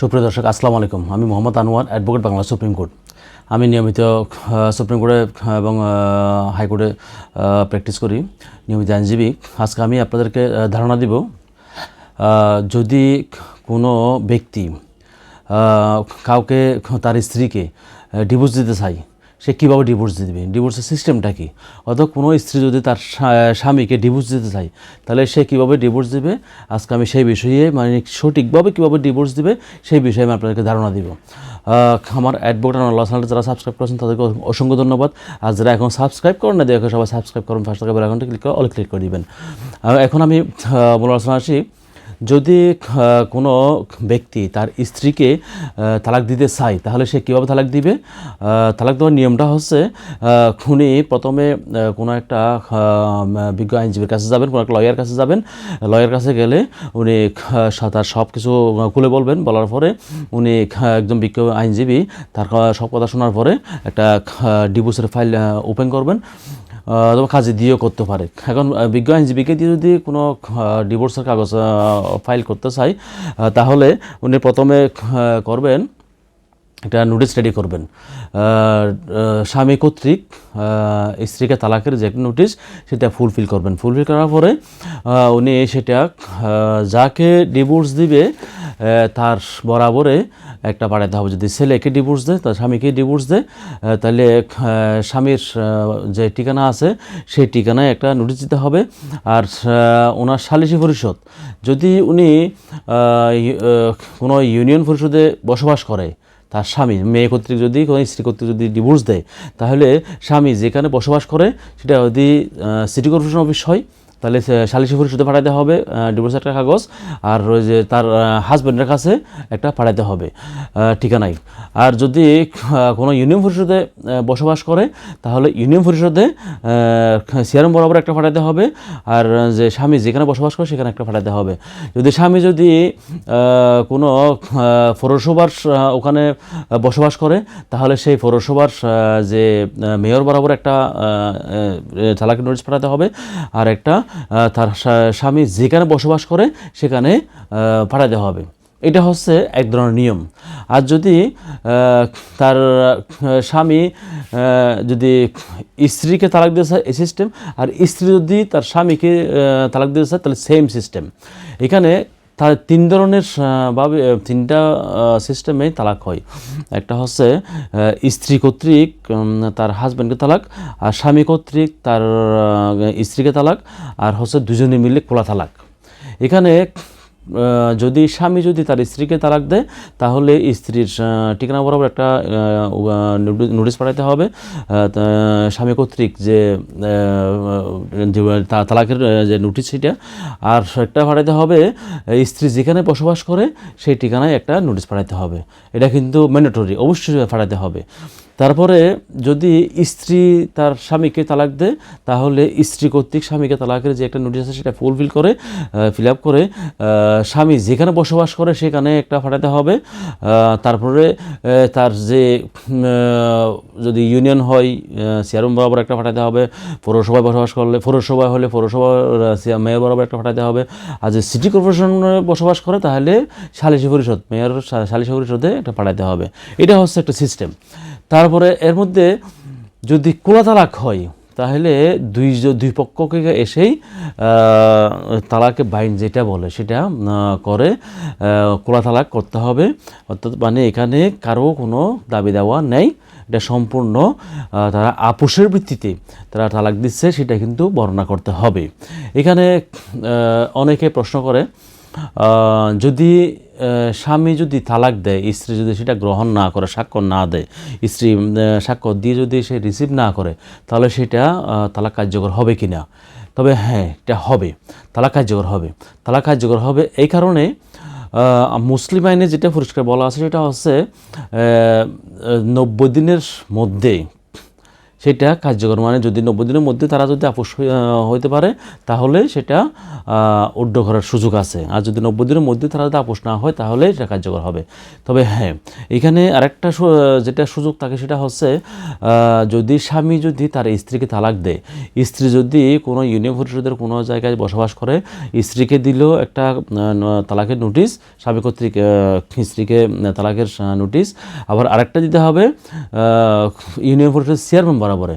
সুপ্রিয় দর্শক, আসসালামু আলাইকুম। আমি Mohammad Anwar, advocate Bangla supreme court. আমি নিয়মিত সুপ্রিম কোর্টে এবং হাইকোর্টে প্র্যাকটিস করি। নিয়মিত আইনজীবী। আজকে আমি আপনাদেরকে ধারণা দিব যদি কোনো ব্যক্তি কাউকে, তার স্ত্রীকে ডিভোর্স দিতে চায় সে কীভাবে ডিভোর্স দিবে? ডিভোর্সের সিস্টেমটা কী? অর্থাৎ কোনো স্ত্রী যদি তার স্বামীকে ডিভোর্স দিতে চায় তাহলে সে কীভাবে ডিভোর্স দিবে? আজকে আমি সেই বিষয়ে মানে সঠিকভাবে কীভাবে ডিভোর্স দিবে সেই বিষয়ে আমি আপনাদেরকে ধারণা দিব। আমার অ্যাডভোকেট আল্লাহ চ্যানেলটা যারা সাবস্ক্রাইব করেছেন তাদেরকে অসংখ্য ধন্যবাদ। আর যারা এখন সাবস্ক্রাইব করেন না দেখে সবাই সাবস্ক্রাইব করুন ফার্স্ট টাকা বেল ক্লিক করে অল ক্লিক করে দিবেন। এখন আমি আহ, মূল আলোচনা আসি। যদি কোনো ব্যক্তি তার স্ত্রীকে তালাক দিতে চায়, তাহলে সে কীভাবে তালাক দিবে? তালাক দেওয়ার নিয়মটা হচ্ছে খুনি প্রথমে কোনো একটা বিজ্ঞ আইনজীবীর কাছে যাবেন, কোনো একটা লয়ার কাছে যাবেন। লয়ার কাছে গেলে উনি তার সব কিছু খুলে বলবেন। বলার পরে উনি একজন বিজ্ঞ আইনজীবী, তার সব কথা শোনার পরে একটা ডিভোর্সের ফাইল ওপেন করবেন। কাজে দিয়েও করতে পারে। এখন বিজ্ঞ আইনজীবীকে দিয়ে যদি কোনো ডিভোর্সের কাগজ ফাইল করতে চাই তাহলে উনি প্রথমে করবেন একটা নোটিশ রেডি করবেন। স্বামী কর্তৃক স্ত্রীকে তালাকের যে নোটিশ সেটা ফুলফিল করবেন। ফুলফিল করার পরে উনি সেটা যাকে ডিভোর্স দিবে তার বরাবরে একটা পাঠাতে হবে। যদি ছেলেকে ডিভোর্স দেয়, তার স্বামীকে ডিভোর্স দেয় তাহলে স্বামীর যে ঠিকানা আছে, সেই ঠিকানায় একটা নোটিশ দিতে হবে। আর ওনার সালিসি পরিষদ, যদি উনি কোনো ইউনিয়ন পরিষদে বসবাস করে তার স্বামী, মেয়ে কর্তৃক যদি, কোনো স্ত্রী কর্তৃক যদি ডিভোর্স দেয়, তাহলে স্বামী যেখানে বসবাস করে, সেটা যদি সিটি কর্পোরেশন অফিস হয় তাহলে সে সালিসি পরিষদে পাঠাতে হবে ডিভোর্স একটা কাগজ, আর ওই যে তার হাজব্যান্ডের কাছে একটা পাঠাতে হবে ঠিকানায় আর যদি কোনো ইউনিয়ন পরিষদে বসবাস করে, তাহলে ইউনিয়ন পরিষদে সিয়ারম বরাবর একটা পাঠাতে হবে, আর যে স্বামী যেখানে বসবাস করে সেখানে একটা পাঠাতে হবে। যদি স্বামী যদি কোনো পৌরসভার ওখানে বসবাস করে, তাহলে সেই পৌরসভার যে মেয়র বরাবর একটা চালাকি নোটিশ পাঠাতে হবে, আর একটা তার স্বামী যেখানে বসবাস করে, সেখানে পাঠাতে হবে। এটা হচ্ছে এক ধরনের নিয়ম। আর যদি তার স্বামী যদি স্ত্রীকে তালাক দিতে চায়, এই সিস্টেম আর স্ত্রী যদি তার স্বামীকে তালাক দিতে চায়, তাহলে সেম সিস্টেম এখানে তার তিন ধরনের ভাবে তিনটা সিস্টেমে তালাক হয়। একটা হচ্ছে স্ত্রী কর্তৃক তার হাজব্যান্ডকে তালাক, আর স্বামী কর্তৃক তার স্ত্রীকে তালাক, আর হচ্ছে দুজনে মিলে খোলা তালাক। এখানে যদি স্বামী যদি তার স্ত্রীকে তালাক দেয়, তাহলে স্ত্রীর ঠিকানা বরাবর একটা নোটিশ পাঠাতে হবে। স্বামী কর্তৃক যে তালাকের যে নোটিশ সেটা, আর একটা পাঠাতে হবে স্ত্রী যেখানে বসবাস করে, সেই ঠিকানায় একটা নোটিশ পাঠাতে হবে। এটা কিন্তু ম্যান্ডেটরি অবশ্যই পাঠাতে হবে। তারপরে যদি স্ত্রী তার স্বামীকে তালাক দেয়, তাহলে স্ত্রী কর্তৃক স্বামীকে তালাকের যে একটা নোটিশ আছে সেটা ফুলফিল করে ফিল আপ করে স্বামী যেখানে বসবাস করে সেখানে একটা পাঠাতে হবে। তারপরে তার যে যদি ইউনিয়ন হয় সিয়ারম বরাবর একটা পাঠাতে হবে, পৌরসভায় বসবাস করলে পৌরসভা হলে পৌরসভার মেয়র বরাবর একটা পাঠাতে হবে। আর যে সিটি কর্পোরেশনে বসবাস করে, তাহলে সালিসি পরিষদ, মেয়র সা- সালিসি পরিষদে একটা পাঠাতে হবে। এটা হচ্ছে একটা সিস্টেম তারপরে এর মধ্যে যদি কোলা তালাক হয়, তাহলে দুই দুই পক্ষকে এসেই তালাকে বাইন যেটা বলে সেটা করে কোলা তালাক করতে হবে। অর্থাৎ মানে এখানে কারও কোনো দাবি দেওয়া নেই, এটা সম্পূর্ণ তারা আপোষের ভিত্তিতে তারা তালাক দিচ্ছে, সেটা কিন্তু বর্ণনা করতে হবে। এখানে অনেকে প্রশ্ন করে যদি স্বামী যদি তালাক দেয়, স্ত্রী যদি সেটা গ্রহণ না করে স্বাক্ষর না দেয়, স্ত্রী স্বাক্ষর দিয়ে যদি সে রিসিভ না করে, তাহলে সেটা তালাক কার্যকর হবে কি না তবে হ্যাঁ এটা হবে। তালাক কার্যকর হবে। তালাক কার্যকর হবে এই কারণে মুসলিম আইনে যেটা পরিষ্কার বলা আছে সেটা হচ্ছে নব্বই দিনের মধ্যে সেটা কার্যকর। মানে যদি নব্বই দিনের মধ্যে তারা যদি আপোষ হই- হইতে পারে, তাহলে সেটা উড্ড করার সুযোগ আছে। আর যদি নব্বই দিনের মধ্যে তারা যদি আপোষ না হয়, তাহলে সেটা কার্যকর হবে। তবে হ্যাঁ এখানে আরেকটা যেটা সুযোগ থাকে সেটা হচ্ছে যদি স্বামী যদি তার স্ত্রীকে তালাক দেয়, স্ত্রী যদি কোনো ইউনিয়ন পরিষদের কোনো জায়গায় বসবাস করে, স্ত্রীকে দিল একটা তালাকের নোটিশ, স্বামী কর্তৃক স্ত্রীকে তালাকের নোটিশ। আবার আরেকটা দিতে হবে ইউনিয়ন পরিষদের চেয়ারম্যান বরাবরে।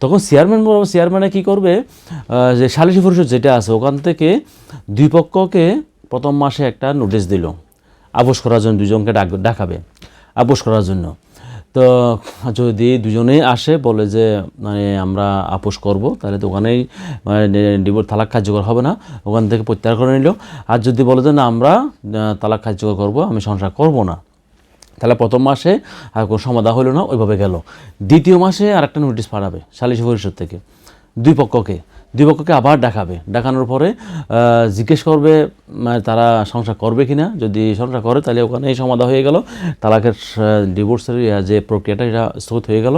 তখন চেয়ারম্যান বরাবর চেয়ারম্যানে কী করবে? যে সালিশি পরিষদ যেটা আছে, ওখান থেকে দুই পক্ষকে প্রথম মাসে একটা নোটিশ দিল। আপোষ করার জন্য দুজনকে ডাক, ডাকাবে। আপোষ করার জন্য। তো যদি দুজনেই আসে, বলে যে মানে আমরা আপোষ করব, তাহলে তো ওখানেই মানে ডিভোর্স তালাক কার্যকর হবে না। ওখান থেকে প্রত্যাহার করে নিল। আর যদি বলে যে, না, আমরা তালাক কার্যকর করব, আমি সংসার করব না। তাহলে প্রথম মাসে আর কোনো সমাধা হলো না, ওইভাবে গেল। দ্বিতীয় মাসে আর একটা নোটিশ পাঠাবে, সালিশি পরিষদ থেকে। দুই পক্ষকে দুই পক্ষকে আবার দেখাবে। দেখানোর পরে জিজ্ঞেস করবে তারা সংসার করবে কি না যদি সংসার করে, তাহলে ওখানেই সমাধা হয়ে গেল। তালাকের ডিভোর্সের যে প্রক্রিয়াটা এটা স্থগিত হয়ে গেল।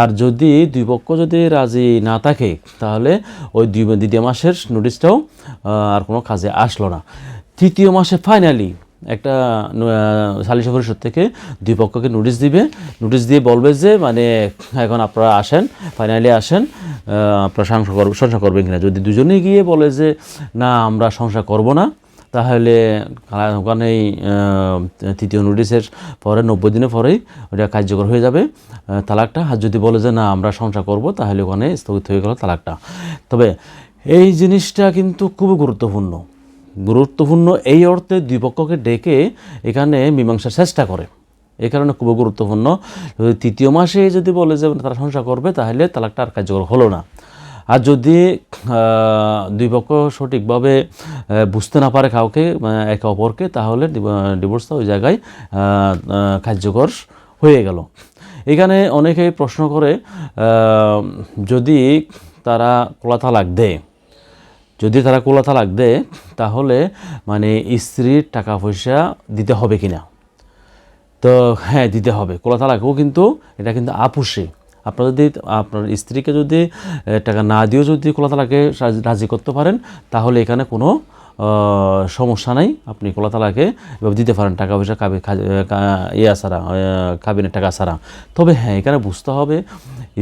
আর যদি দুই পক্ষ যদি রাজি না থাকে, তাহলে ওই দুই, দ্বিতীয় মাসের নোটিশটাও আর কোনো কাজে আসলো না। তৃতীয় মাসে ফাইনালি একটা সালিশ পরিষদ থেকে দুই পক্ষকে নোটিশ দিবে। নোটিশ দিয়ে বলবে যে মানে এখন আপনারা আসেন ফাইনালি আসেন আপনারা সংসার করবেন সংসার করবেন কিনা। যদি দুজনেই গিয়ে বলে যে, না, আমরা সংসার করব না, তাহলে ওখানেই তৃতীয় নোটিশের পরে, নব্বই দিনের পরেই ওটা কার্যকর হয়ে যাবে তালাকটা। আর যদি বলে যে, না, আমরা সংসার করব, তাহলে ওখানে স্থগিত হয়ে গেল তালাকটা। তবে এই জিনিসটা কিন্তু খুবই গুরুত্বপূর্ণ। গুরুত্বপূর্ণ এই অর্থে দুই পক্ষকে ডেকে এখানে মীমাংসার চেষ্টা করে। এই কারণে খুবই গুরুত্বপূর্ণ। তৃতীয় মাসে যদি বলে যে তারা সংসার করবে, তাহলে তালাকটা আর কার্যকর হলো না। আর যদি দুই পক্ষ সঠিকভাবে বুঝতে না পারে কাউকে একে অপরকে, তাহলে ডিভোর্সটা ওই জায়গায় কার্যকর হয়ে গেল। এখানে অনেকেই প্রশ্ন করে যদি তারা কোলা তালাক দেয় যদি তারা কোলা তালাক দেয়, তাহলে মানে স্ত্রীর টাকা পয়সা দিতে হবে কি না তো হ্যাঁ দিতে হবে। কোলা তালাকও কিন্তু, এটা কিন্তু আপুষে। আপনার যদি, আপনার স্ত্রীকে যদি টাকা না দিয়েও যদি কোলা লাগে রাজি- করতে পারেন, তাহলে এখানে কোনো সমস্যা নাই। আপনি কোলা তালাকে এভাবে দিতে পারেন টাকা পয়সা, কাবি ইয়া ছাড়া কাবিনের টাকা ছাড়া। তবে হ্যাঁ এখানে বুঝতে হবে,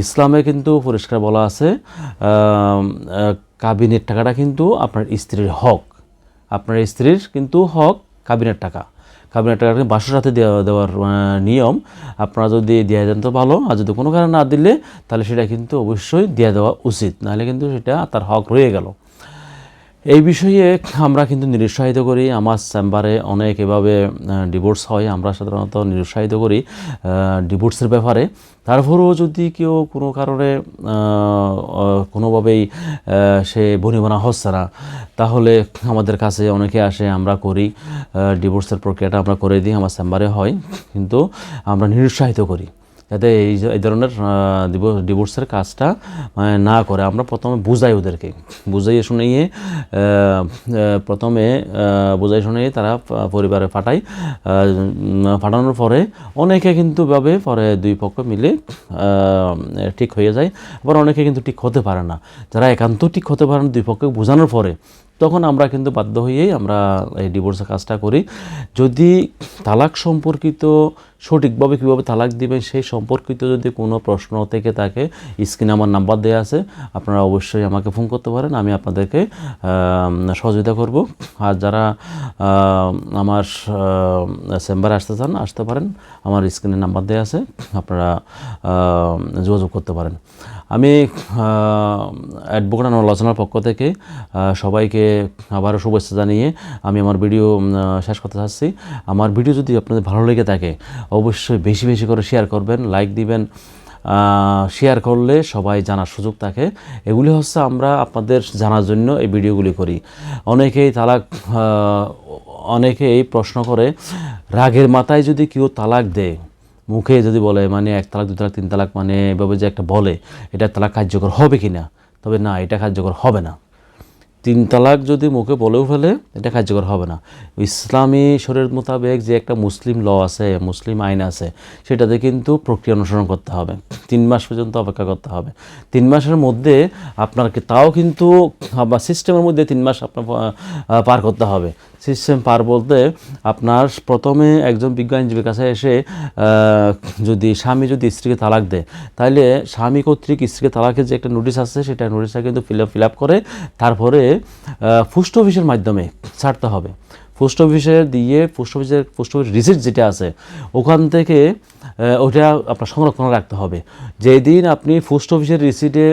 ইসলামে কিন্তু পরিষ্কার বলা আছে কাবিনের টাকাটা কিন্তু আপনার স্ত্রীর হক। আপনার স্ত্রীর কিন্তু হক কাবিনের টাকা। কাবিনের টাকাকে বাসুর সাথে দেওয়া, দেওয়ার নিয়ম। আপনারা যদি দেওয়া যান তো ভালো, আর যদি কোনো কারণে না দিলে, তাহলে সেটা কিন্তু অবশ্যই দিয়ে দেওয়া উচিত। নাহলে কিন্তু সেটা তার হক রয়ে গেল। এই বিষয়ে আমরা কিন্তু নিরুৎসাহিত করি। আমার চেম্বারে অনেক এভাবে ডিভোর্স হয়। আমরা সাধারণত নিরুৎসাহিত করি ডিভোর্সের ব্যাপারে। তারপরেও যদি কেউ কোনো কারণে কোনোভাবেই সে বনিবনা হচ্ছে না, তাহলে আমাদের কাছে অনেকে আসে, আমরা করি ডিভোর্সের প্রক্রিয়াটা আমরা করে দিই, আমার চেম্বারে হয়। কিন্তু আমরা নিরুৎসাহিত করি। যাতে এই এই ধরনের ডিভোর্সের কাজটা না করে। আমরা প্রথমে বুঝাই ওদেরকে। বুঝাইয়ে শুনিয়ে প্রথমে বুঝাই শুনিয়ে তারা পরিবারে উম, পাঠানোর পরে অনেকে কিন্তু ভাবে পরে দুই পক্ষ মিলে ঠিক হয়ে যায়। আবার অনেকে কিন্তু ঠিক হতে পারে না। যারা একান্ত ঠিক হতে পারে না দুই পক্ষকে বোঝানোর পরে তখন আমরা কিন্তু বাধ্য হয়েই আমরা এই ডিভোর্সের কাজটা করি। যদি তালাক সম্পর্কিত সঠিকভাবে কীভাবে তালাক দিবেন, সেই সম্পর্কিত যদি কোনো প্রশ্ন থেকে থাকে, স্ক্রিনে আমার নাম্বার দেওয়া আছে, আপনারা অবশ্যই আমাকে ফোন করতে পারেন, আমি আপনাদেরকে সহযোগিতা করব। আর যারা আমার চেম্বারে আসতে চান, আসতে পারেন। আমার স্ক্রিনে নাম্বার দেওয়া আছে, আপনারা যোগাযোগ করতে পারেন। আমি অ্যাডভোকেট আলোচনার পক্ষ থেকে সবাইকে আবারও শুভেচ্ছা জানিয়ে আমি আমার ভিডিও শেষ করতে চাচ্ছি। আমার ভিডিও যদি আপনাদের ভালো লেগে থাকে অবশ্যই বেশি বেশি করে শেয়ার করবেন লাইক দিবেন শেয়ার করলে সবাই জানার সুযোগ থাকে। এগুলি হচ্ছে আমরা আপনাদের জানার জন্য এই ভিডিওগুলি করি। অনেকেই তালাক আহ, অনেকেই প্রশ্ন করে রাগের মাথায় যদি কেউ তালাক দেয় মুখে যদি বলে মানে এক তালাক দু তালাক, তিন তালাক মানে এভাবে যে একটা বলে, এটা তালাক কার্যকর হবে কি না তবে না, এটা কার্যকর হবে না। তিন তালাক যদি মুখে বলেও ফেলে, এটা কার্যকর হবে না। ইসলামী শরীর মোতাবেক যে একটা মুসলিম ল আছে, মুসলিম আইন আছে, সেটাতে কিন্তু প্রক্রিয়া অনুসরণ করতে হবে। তিন মাস পর্যন্ত অপেক্ষা করতে হবে। তিন মাসের মধ্যে আপনারকে তাও কিন্তু সিস্টেমের মধ্যে তিন মাস আপনার পার করতে হবে। সিস্টেম পার বলতে আপনার প্রথমে একজন বিজ্ঞ আইনজীবীর কাছে এসে যদি স্বামী যদি স্ত্রীকে তালাক দেয় তাহলে স্বামী কর্তৃক স্ত্রীকে তালাকের যে একটা নোটিশ আছে, সেটা নোটিশটা কিন্তু ফিল ফিল আপ করে তারপরে পোস্ট অফিসের মাধ্যমে ছাড়তে হবে। পোস্ট অফিসে দিয়ে, পোস্ট অফিসের, পোস্ট অফিস রিসিপ্ট যেটা আছে, ওখান থেকে ওটা আপনার সংরক্ষণ রাখতে হবে। যেদিন আপনি পোস্ট অফিসের রিসিটে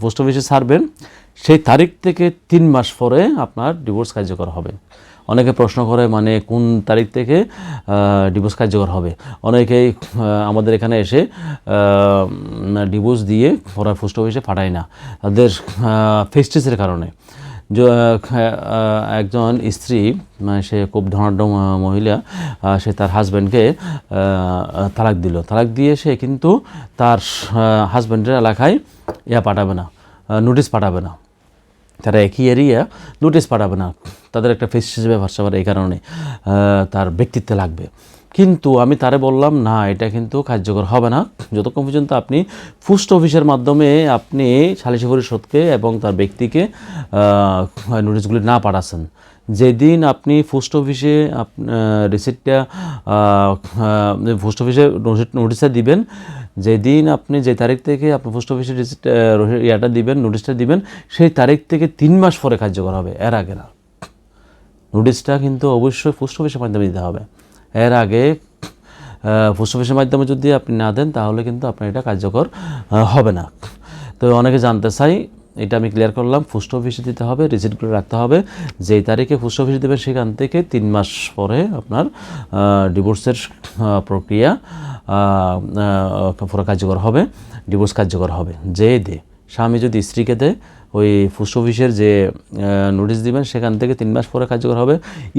পোস্ট অফিসে ছাড়বেন সেই তারিখ থেকে তিন মাস পরে আপনার ডিভোর্স কার্যকর হবে। অনেকে প্রশ্ন করে মানে কোন তারিখ থেকে ডিভোর্স কার্যকর হবে? অনেকেই আমাদের এখানে এসে ডিভোর্স দিয়ে ওরা পোস্ট অফিসে পাঠায় না। তাদের ফেস্টিসের কারণে। একজন স্ত্রী মানে সে খুব ধনাঢ্য মহিলা সে তার হাজব্যান্ডকে তালাক দিল। তালাক দিয়ে সে কিন্তু তার হাজব্যান্ডের এলাকায় ইয়া পাঠাবে না নোটিশ পাঠাবে না। তারা একই এরিয়া নোটিস পাঠাবে না। তাদের একটা ফেস হিসেবে ভাষাবার এই কারণে তার ব্যক্তিত্বে লাগবে। কিন্তু আমি তারে বললাম, না, এটা কিন্তু কার্যকর হবে না। যতক্ষণ পর্যন্ত আপনি পোস্ট অফিসের মাধ্যমে আপনি সালিশি পরিষদকে এবং তার ব্যক্তিকে নোটিশগুলি না পাঠাচ্ছেন যেদিন আপনি পোস্ট অফিসে রিসিপ্টটা পোস্ট অফিসে নোটিশটা দিবেন, যেদিন আপনি যে তারিখ থেকে আপনি পোস্ট অফিসে রিসিপ্ট ইয়াটা দিবেন নোটিশটা দিবেন, সেই তারিখ থেকে তিন মাস পরে কার্যকর হবে, এর আগে না। নোটিশটা কিন্তু অবশ্যই পোস্ট অফিসের মাধ্যমে দিতে হবে। এর আগে পোস্ট অফিসের মাধ্যমে যদি আপনি না দেন, তাহলে কিন্তু আপনার এটা কার্যকর হবে না। তো অনেকে জানতে চাই এটা আমি ক্লিয়ার করলাম। পোস্ট অফিসে দিতে হবে রিসিপ্টগুলো রাখতে হবে। যেই তারিখে পোস্ট অফিসে দেবেন, সেখান থেকে তিন মাস পরে আপনার ডিভোর্সের প্রক্রিয়া কার্যকর হবে ডিভোর্স কার্যকর হবে। যে দে, স্বামী যদি স্ত্রীকে দেয় ওই পোস্ট অফিসের যে নোটিশ দিবেন, সেখান থেকে তিন মাস পরে কার্যকর হবে।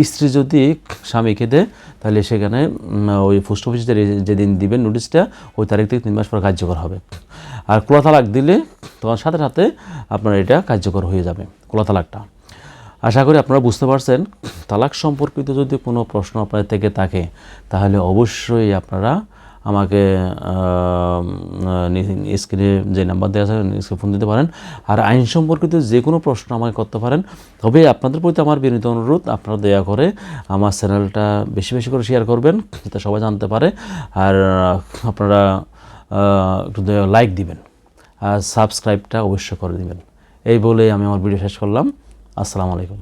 স্ত্রী যদি স্বামীকে দেয় তাহলে সেখানে ওই পোস্ট অফিসে যেদিন দিবেন নোটিশটা ওই তারিখ থেকে তিন মাস পরে কার্যকর হবে। আর কোলা তালাক দিলে তোমার সাথে সাথে আপনার এটা কার্যকর হয়ে যাবে কোলা তালাকটা। আশা করি আপনারা বুঝতে পারছেন, তালাক সম্পর্কিত যদি কোনো প্রশ্ন আপনাদের থেকে থাকে, তাহলে অবশ্যই আপনারা আমাকে স্ক্রিনে যে নাম্বার দেওয়া আছে স্ক্রিনে ফোন দিতে পারেন। আর আইন সম্পর্কিত যে কোনো প্রশ্ন আমাকে করতে পারেন। তবে আপনাদের প্রতি আমার বিনীত অনুরোধ, আপনারা দয়া করে আমার চ্যানেলটা বেশি বেশি করে শেয়ার করবেন যাতে সবাই জানতে পারে। আর আপনারা একটু লাইক দিবেন। আর সাবস্ক্রাইবটা অবশ্যই করে দিবেন। এই বলে আমি আমার ভিডিও শেষ করলাম। আসসালামু আলাইকুম।